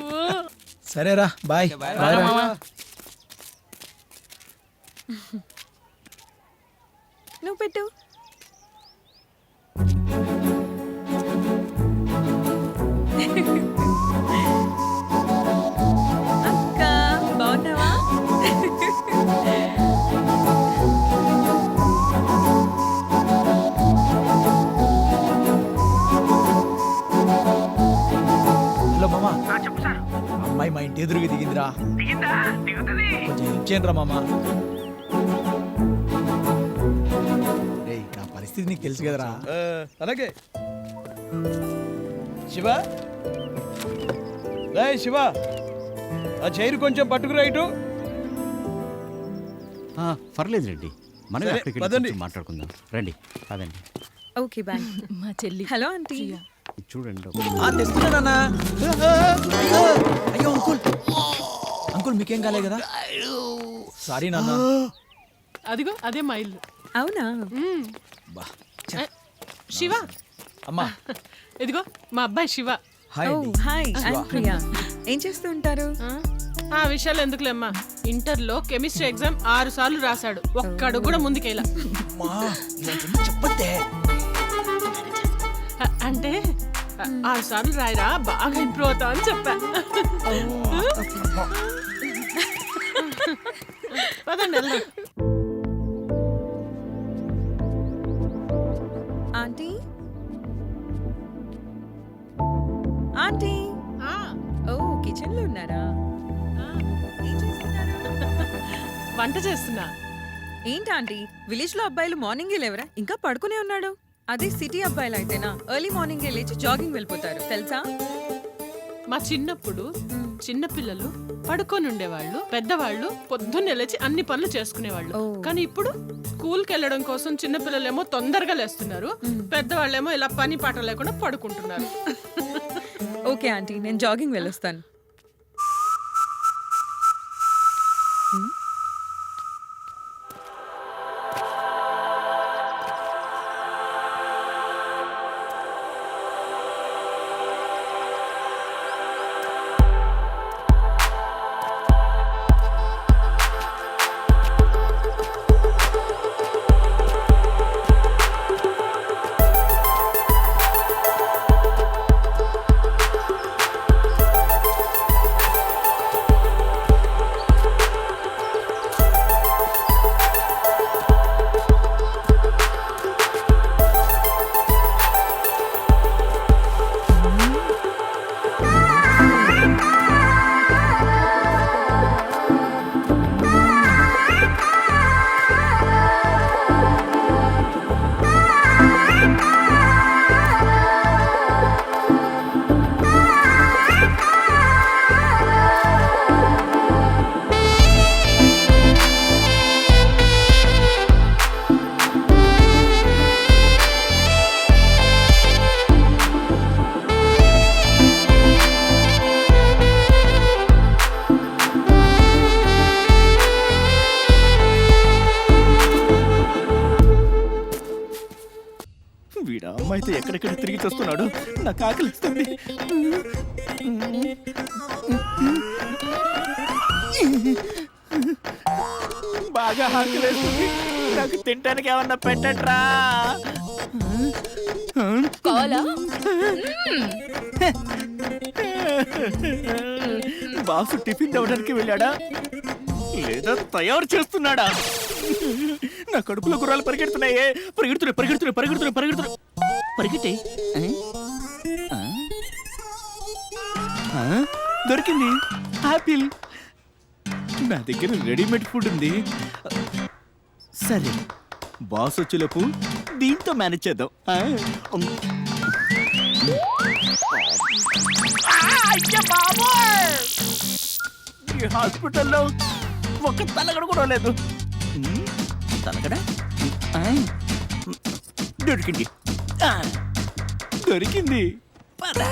నువ్వు సరేరా bye. Bye. రా. నువ్వు పెట్టు. ఎదురుగా దిగిందిరా కొంచెం హెల్ప్ మామా. రేయ్ నా పరిస్థితి నీకు తెలుసు కదరా. ఆ, అలాగే. శివ? రే శివ. ఆ చైరు కొంచెం పట్టుకురా ఇటు. ఆ, పర్లేదు రండి మనం సరే, అక్కడికి పదండి. వెళ్ళి కొంచెం మాట్లాడుకుందాం. రండి పదండి. Okay bye. మా చెల్లి. Hello aunty. ఇది చూడండి. ఆ, తెస్తున్నానన్నా అయ్యో అంకుల్. అంకుల్ మీకేం కాలే కదా? సారీ నాన్న. అదిగో అదే మా ఇల్లు. అవునా? మ్మ్. బా ఏ, శివ. అమ్మా. ఇదిగో మా అబ్బాయి శివ. హాయ్ ఓ అండి. Hi I'm Priya. ఏం చేస్తూ ఉంటారు? ఆ? ఆ విషయాలు ఎందుకులేమ్మా ఇంటర్లో కెమిస్ట్రీ ఎగ్జామ్ ఆరు సార్లు రాశాడు. ఒక్కడు కూడా ముందుకేలా. అమ్మా ఇలాంటివన్నీ చెప్పొద్దే. అ- అంటే ఆరు సార్లు రాయరా? బాగా ఇంప్రూవ్ అవుతా అని చెప్పా. పదండి వెళ్దాం. ఆంటీ? ఆంటీ? ఆ, ఓ కిచెన్లో ఉన్నారా? ఆ, వంట చేస్తున్నా. ఏంటి ఆంటీ? విలేజ్లో అబ్బాయిలు మార్నింగే లేవరా? ఇంకా పడుకునే ఉన్నాడు. అదే సిటీ అబ్బాయిలు అయితేనా ఎర్లీ మార్నింగే లేచి జాగింగ్ వెళ్ళిపోతారు తెలుసా? మా చిన్నప్పుడు చిన్న పిల్లలు పడుకొని ఉండేవాళ్ళు పెద్దవాళ్ళు పొద్దున్నే లేచి అన్ని పనులు చేసుకునేవాళ్ళు. ఓ. కానీ ఇప్పుడు స్కూల్కి వెళ్ళడం కోసం చిన్న పిల్లలేమో తొందరగా లేస్తున్నారు పెద్దవాళ్ళేమో ఇలా పని పాట లేకుండా పడుకుంటున్నారు. ఓకే ఆంటీ నేను జాగింగ్ వెళ్ళొస్తాను. అమ్మాయితో ఎక్కడెక్కడ తిరిగి చూస్తున్నాడు? నాకు ఆకలిస్తుంది బాగా ఆకలిస్తుంది నాకు తినడానికి ఏమన్నా పెట్టట్రా. బాసు టిఫిన్ తవ్వడానికి వెళ్ళాడా? లేదా తయారు చేస్తున్నాడా? నా కడుపులో గుర్రాలు పరిగెడుతున్నాయే. పరిగెడుతున్నాయి పరిగెడుతున్నాయి పరిగెడుతున్నాయి పరిగెడుతున్నాయి. పరిగెట్టే. దొరికింది. ఆపిల్. నా దగ్గర రెడీమేడ్ ఫుడ్ ఉంది. సరే బాస్ వచ్చేలోపు దీంతో మేనేజ్ చేద్దాం. హాస్పిటల్లో ఒక తలగడ కూడా లేదు. తలగడ కదా? దొరికింది. ఆ, దొరికింది. పద.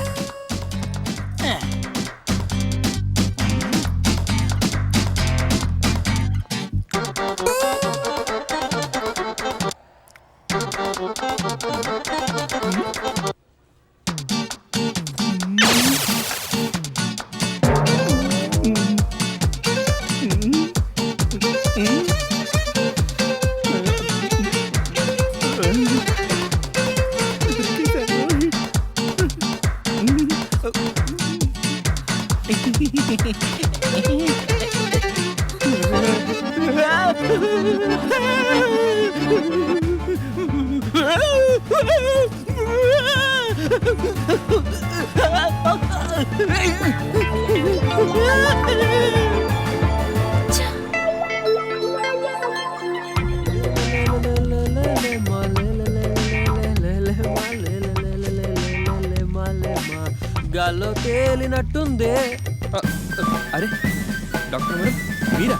గాల్లో తేలినట్టుందే. అరే డాక్టర్ మేడం మీరా?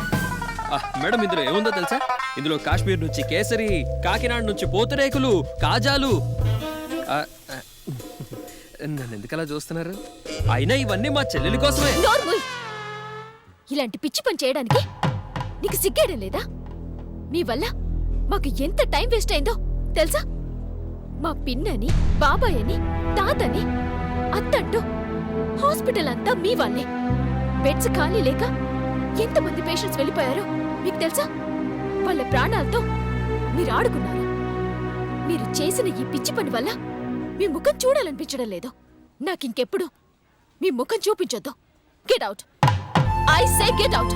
మేడం ఇందులో ఏముందో తెలుసా? ఇందులో కాశ్మీర్ నుంచి కేసరి కాకినాడ నుంచి పూతరేకులు కాజాలు. నన్ను ఎందుకలా చూస్తున్నారు? అయినా ఇవన్నీ మా చెల్లెలి కోసమే. ఇలాంటి పిచ్చి పని చేయడానికి నీకు సిగ్గేయడం లేదా? మీ వల్ల మాకు ఎంత టైం వేస్ట్ అయిందో తెలుసా? మా పిన్నని బాబాయ్ అని తాతని అత్తంటూ హాస్పిటల్ అంతా మీ వాళ్ళే. బెడ్స్ ఖాళీ లేక ఎంతమంది పేషెంట్స్ వెళ్ళిపోయారో? మీకు తెలుసా? వాళ్ళ ప్రాణాలతో మీరు ఆడుకున్నారు. మీరు చేసిన ఈ పిచ్చి పని వల్ల మీ ముఖం చూడాలనిపించడం లేదు. నాకింకెప్పుడు మీ ముఖం చూపించొద్దు. Get out I say get out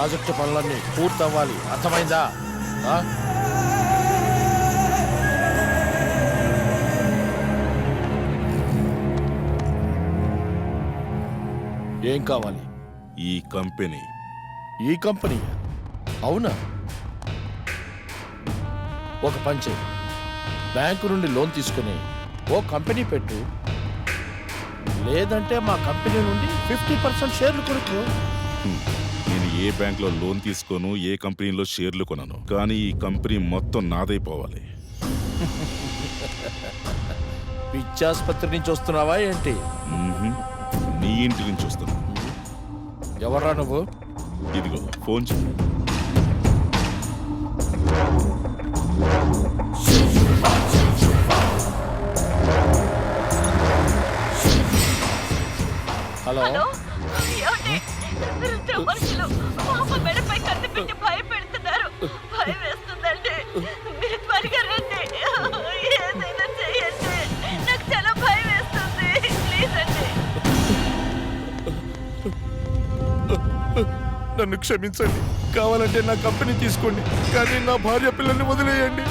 project పనులన్నీ పూర్తవ్వాలి. అర్థమైందా? ఏం కావాలి? ఈ కంపెనీ. ఈ కంపెనీ? అవునా? ఒక పని చేయి. బ్యాంకు నుండి లోన్ తీసుకుని ఓ కంపెనీ పెట్టు. లేదంటే మా కంపెనీ నుండి ఫిఫ్టీ పర్సెంట్ షేర్లు కొనుక్కో. ఏ బ్యాంక్లో లోన్ తీసుకోను ఏ కంపెనీలో షేర్లు కొనను. కానీ ఈ కంపెనీ మొత్తం నాదైపోవాలి. పిచ్చాసుపత్రి నుంచి వస్తున్నావా ఏంటి? మ్మ్హ్మ్. నీ ఇంటి నుంచి వస్తున్నా. ఎవర్రా నువ్వు? ఇదిగో ఫోన్ చేయి నన్ను క్షమించండి. కావాలంటే నా కంపెనీ తీసుకోండి. కానీ నా భార్య పిల్లల్ని వదిలేయండి.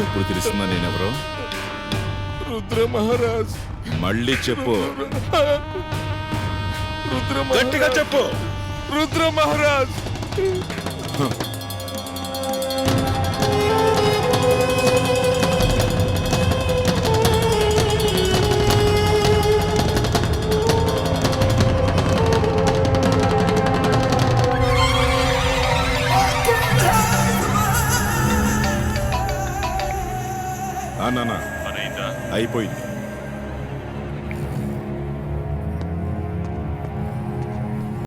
ఇప్పుడు తెలుస్తుందా నేనెవరో? రుద్ర మహారాజ్. మళ్ళీ చెప్పు. రుద్ర గట్టిగా చెప్పు. రుద్ర మహారాజ్. అయిపోయింది.